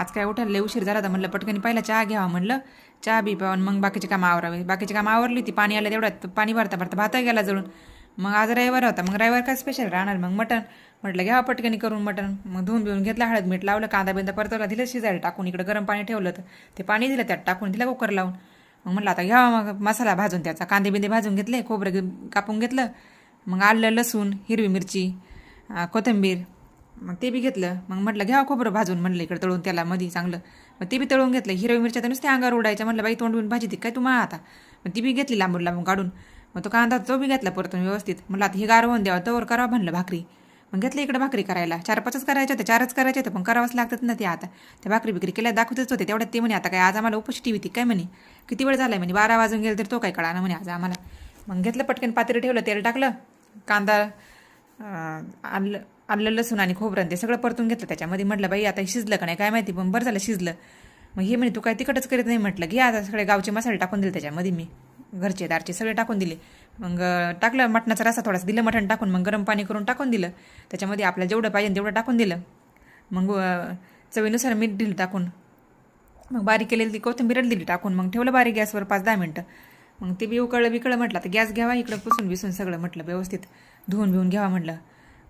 आज काय उठायला लय उशीर झाला तर म्हणलं पटकनी पहिला चहा घ्यावा म्हणलं. चहा बी पाहून मग बाकीचे कामं आवरावे. बाकीचे कामं आवरली ती पाणी आलं तेवढ्यात पाणी भरता भरता भातही गेला जळून. मग आज रविवार होता मग रविवार काय स्पेशल राहणार? मग मटण. म्हटलं घ्यावं पटकनी करून मटण. मग धुवून बिवून घेतलं हळद मीठ लावलं कांदा बिंदा परतवला दिलं शिजायला टाकून इकडं गरम पाणी ठेवलं तर. ते पाणी दिलं त्यात टाकून दिलं कुकर लावून. मग म्हटलं आता घ्यावा मग मसाला भाजून त्याचा. कांदे बिंदे भाजून घेतले खोबरं कापून घेतलं. मग आलं लसूण हिरवी मिरची कोथिंबीर मग ते बी घेतलं. मग म्हटलं घ्या खोबरं भाजून म्हणलं इकडे तळून त्याला मधी चांगलं. मग ते बी तळून घेतलं. हिरवी मिरच्या तर नुसत्या अंगावर उडायच्या. म्हटलं बाई तोंड बिन भाजी ती काय तुम्हाला आता मग ती बी घेतली लांबून लांबून काढून. मग तो कांदा तो बी घेतला परतून व्यवस्थित. म्हटलं आता हे गार होऊन द्यावं तवर करावं म्हणलं भाकरी. मग घेतलं इकडे भाकरी करायला. चार पाचच करायच्या होत्या. चारच करायच्या होत्या पण करावंच लागतात ना ते आता. त्या भाकरी बिकरी केल्या दाखवतच होते. तेवढ्यात ते म्हणे आता काय आज आम्हाला उपशी टी व्ही काय म्हणे? किती वेळ झाला म्हणे? बारा वाजून गेलं तर तो काय कळा ना म्हणे आज आम्हाला. मग घेतलं पटकन पातळी ठेवलं तेल टाकलं. कांदा आणलं. आलं लसूण आणि खोबरं ते सगळं परतून घेतलं त्याच्यामध्ये म्हटलं बाई आता हे शिजलं का नाही? काय माहिती पण बरं झालं शिजलं. मग हे म्हणे तू काय तिकटच करीत नाही म्हटलं. घे आता सगळे गावचे मसाले टाकून दिले त्याच्यामध्ये मी. घरचे दारचे सगळे टाकून दिले. मग टाकलं मटणाचा रसा थोडासा दिलं मटण टाकून मग गरम पाणी करून टाकून दिलं. त्याच्यामध्ये आपल्याला जेवढं पाहिजे तेवढं टाकून दिलं. मग चवीनुसार मीठ दिलं टाकून. मग बारीक केलेली ती कोथिंबीर दिली टाकून मग ठेवलं बारीक गॅसवर पाच दहा मिनटं. मग ते बी उकळलं बिकळलं म्हटलं तर गॅस घ्यावा इकडं पुसून बिसून सगळं म्हटलं व्यवस्थित. धुवून बिवून घ्यावा म्हटलं.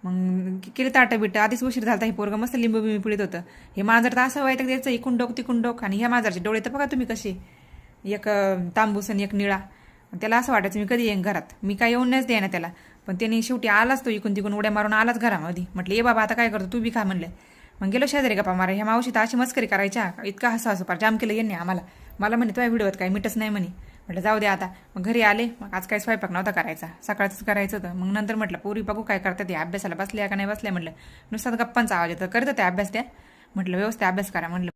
मग केलं ताटं बिटं आधीच उशीर झाला हे पोरगं. मस्त लिंबू बिंबू पिळत होतं. हे मांजर तर असं व्हायचं द्यायचं इकून डोक तिकून डोक. आणि ह्या मांजरचे डोळे तर बघा तुम्ही कसे. एक तांबूस आणि एक निळा. त्याला असं वाटायचं मी कधी येईन घरात? मी काय येऊन नाहीच द्यायना त्याला. पण त्याने शेवटी आलाच तो इकून तिकून उड्या मारून आलाच घरामध्ये. म्हटलं ये बाबा आता काय करतो? तू बी खा म्हणलं. मग गेलो शेजारी गप्पा मारा ह्या मावशी तर अशी मस्करी करायच्या. इतका हसा हसू पार. जाम केलं यांनी आम्हाला. मला म्हणे तुझ्या व्हिडिओत काय मिटच नाही म्हणे. म्हटलं जाऊ दे आता. मग घरी आले. मग आज काय स्वयंपाक नव्हता करायचा. सकाळच करायचं होतं. मग नंतर म्हटलं पोरी बघू काय करतात. ते अभ्यासाला बसल्या का नाही बसल्या म्हटलं नुसतात गप्पांचा आवाज येतो. करत ते अभ्यास त्या. म्हटलं व्यवस्थित अभ्यास करा. म्हटलं